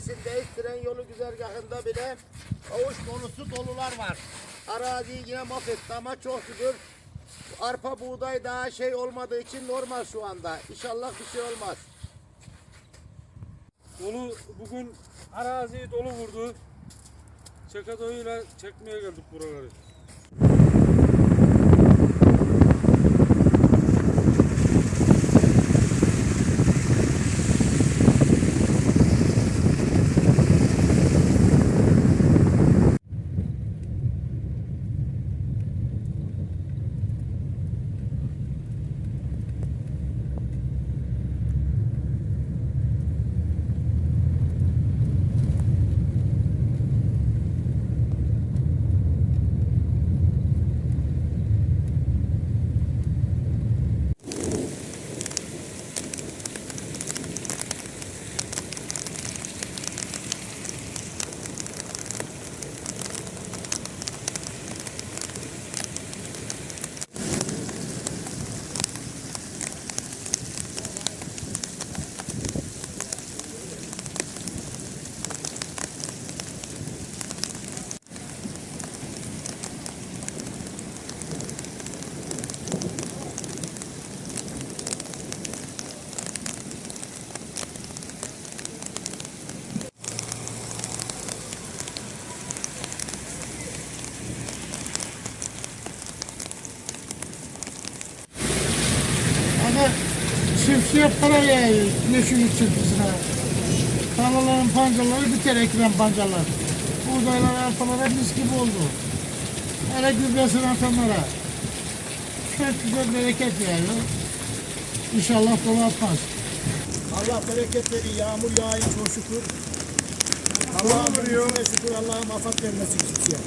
bölgesindeyiz. Tren yolu güzergahında bile avuç dolusu dolular var. Araziyi yine mahvetti ama çok şükür arpa buğday daha şey olmadığı için normal şu anda. İnşallah bir şey olmaz. Dolu bugün araziyi dolu vurdu. Çekadoyuyla çekmeye geldik buraları. Ama çiftçiye para yağıyor güneşin çiftçisine. Tarlaların pancarları biter ekran pancarlar. Buğdaylar, arpalar hep mis gibi oldu. Hele gübresini atanlara. Çok güzel bereket yağıyor. İnşallah dolu atmaz. Allah bereket verir. Yağmur yağıyor çok şükür. Allah'ım veriyor. Şükür Allah'ım afat vermesin kimseye.